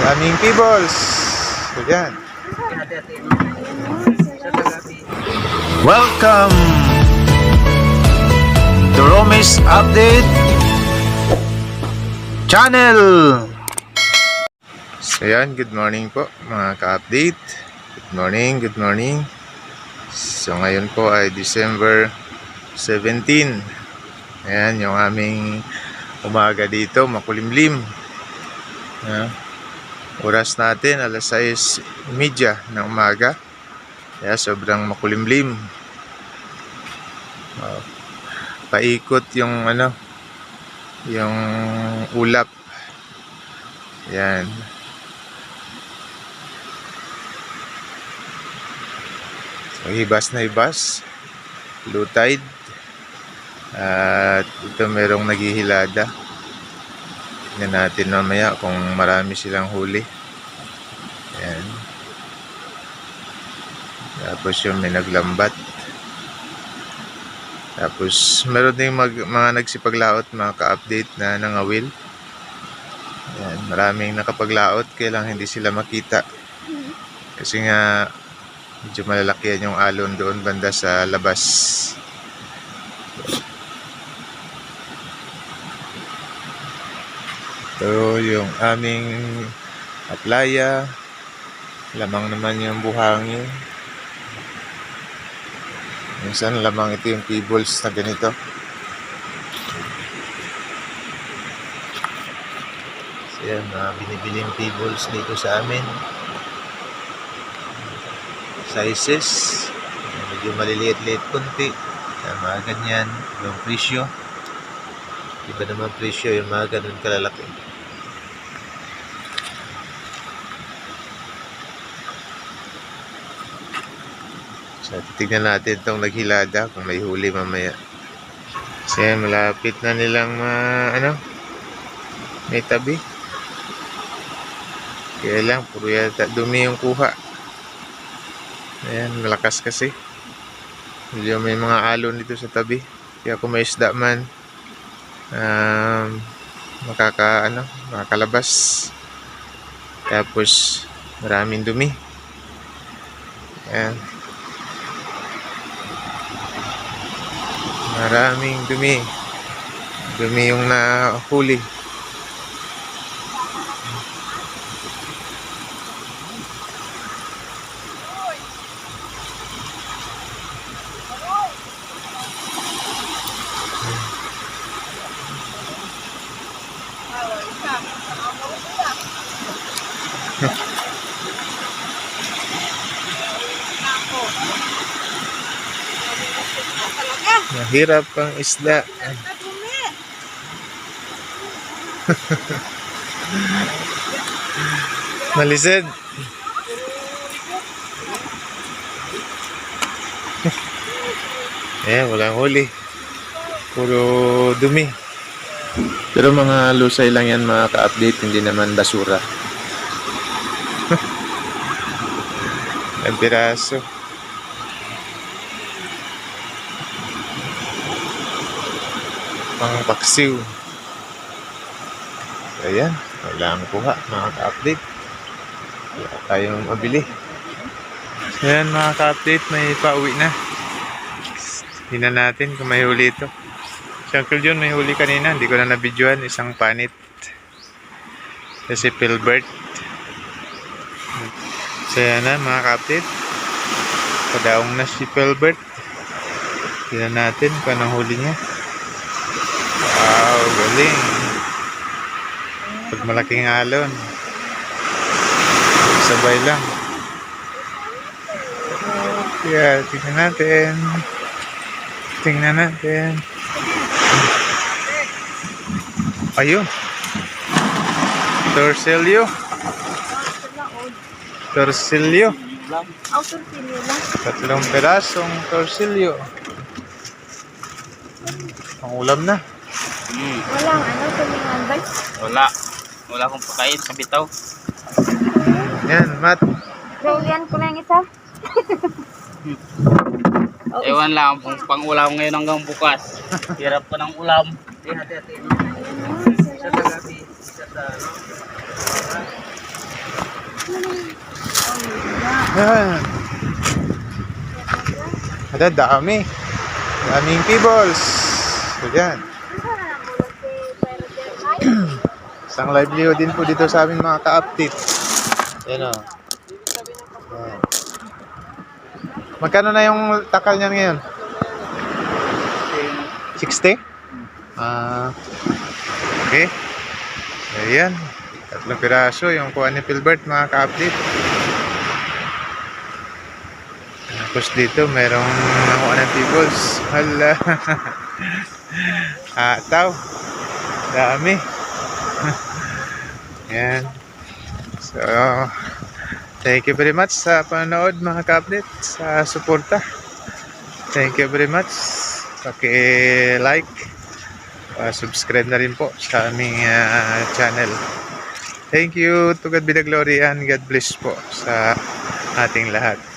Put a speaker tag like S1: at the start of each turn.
S1: Daming peoples. So, yan. Welcome to Romis Update Channel. So yan, good morning po mga ka-update. Good morning, good morning. So ngayon po ay December 17. Ayan yung aming umaga dito, makulimlim. Ayan. Oras natin, alas 6.30 ng umaga. Kaya sobrang makulimlim. Uh, paikot yung ano, yung ulap. Yan. So, ibas na ibas. Low tide. At ito merong naghihilada. Tingnan natin mamaya kung marami silang huli. Ayan. Tapos yung may naglambat. Tapos meron din mag, mga nagsipaglaot, mga ka-update na nangawil. Ayan, maraming nakapaglaot, kaya lang hindi sila makita. Kasi nga, medyo malalakihan yung alon doon banda sa labas. Ito yung aming aplaya. Lamang naman yung buhangin. Minsan lamang ito yung pebbles na ganito. So yan, mga binibiling pebbles dito sa amin. Sizes. Medyo maliliit-liit kunti. Yan, mga ganyan. Yung presyo. Iba naman presyo yung mga ganun kalalaki. So, titignan natin itong naghilada kung may huli mamaya. Kasi malapit na nilang ma, ano, may tabi. Kaya lang, puro yata dumi yung kuha. Ayan, malakas kasi. Medyo may mga alon dito sa tabi. Kaya kung may isda man, um, makaka, ano, makakalabas. Tapos, maraming dumi. Ayan. Maraming dumi. Dumi yung nahuli. Mahirap ang isda. Malised. eh, walang huli. Puro dumi. Pero mga lusay lang yan mga ka-update, hindi naman basura. Ang piraso. Pang paksiw. Ayan, ang kuha mga ka-update. Wala tayong mabili. Ayan mga ka-update, may pauwi na. Tingnan natin kung may huli ito. Si Uncle John may huli kanina, hindi ko na nabidyohan, isang panit. Kasi Pilbert. So yan na mga ka-update. Padaong na si Pilbert. Tingnan natin kung anong huli niya. Wow, galing. Pag malaking alon. Sabay lang. Yeah, tingnan natin. Tingnan natin. Ayun.
S2: Autor pinila.
S1: Tatlong perasong torsilyo. Ang ulam na.
S3: Hmm,
S2: Walang ano, tumingan ba?
S3: wala. Wala akong pakain sa bitaw.
S1: Yan, Mat.
S2: Julian ko lang isa. oh,
S3: Ewan lang kung pang ulam ngayon hanggang bukas. Hirap pa ng ulam.
S1: Yan. Ada, dami. Daming cables. So, yan. Isang livelihood din po dito sa amin mga ka-update. Yan o. Yan. Magkano na yung takal niyan ngayon? 60? Ah. okay. Ayan. Tatlong piraso yung kuha ni Philbert mga ka-update. Tapos dito merong nakuha ng tables. Hala. Ataw. Dami. Yan. So, thank you very much sa panonood mga ka-update, sa suporta. Thank you very much. Paki-like, subscribe na rin po sa aming ah, channel. Thank you. To God be the glory and God bless po sa ating lahat.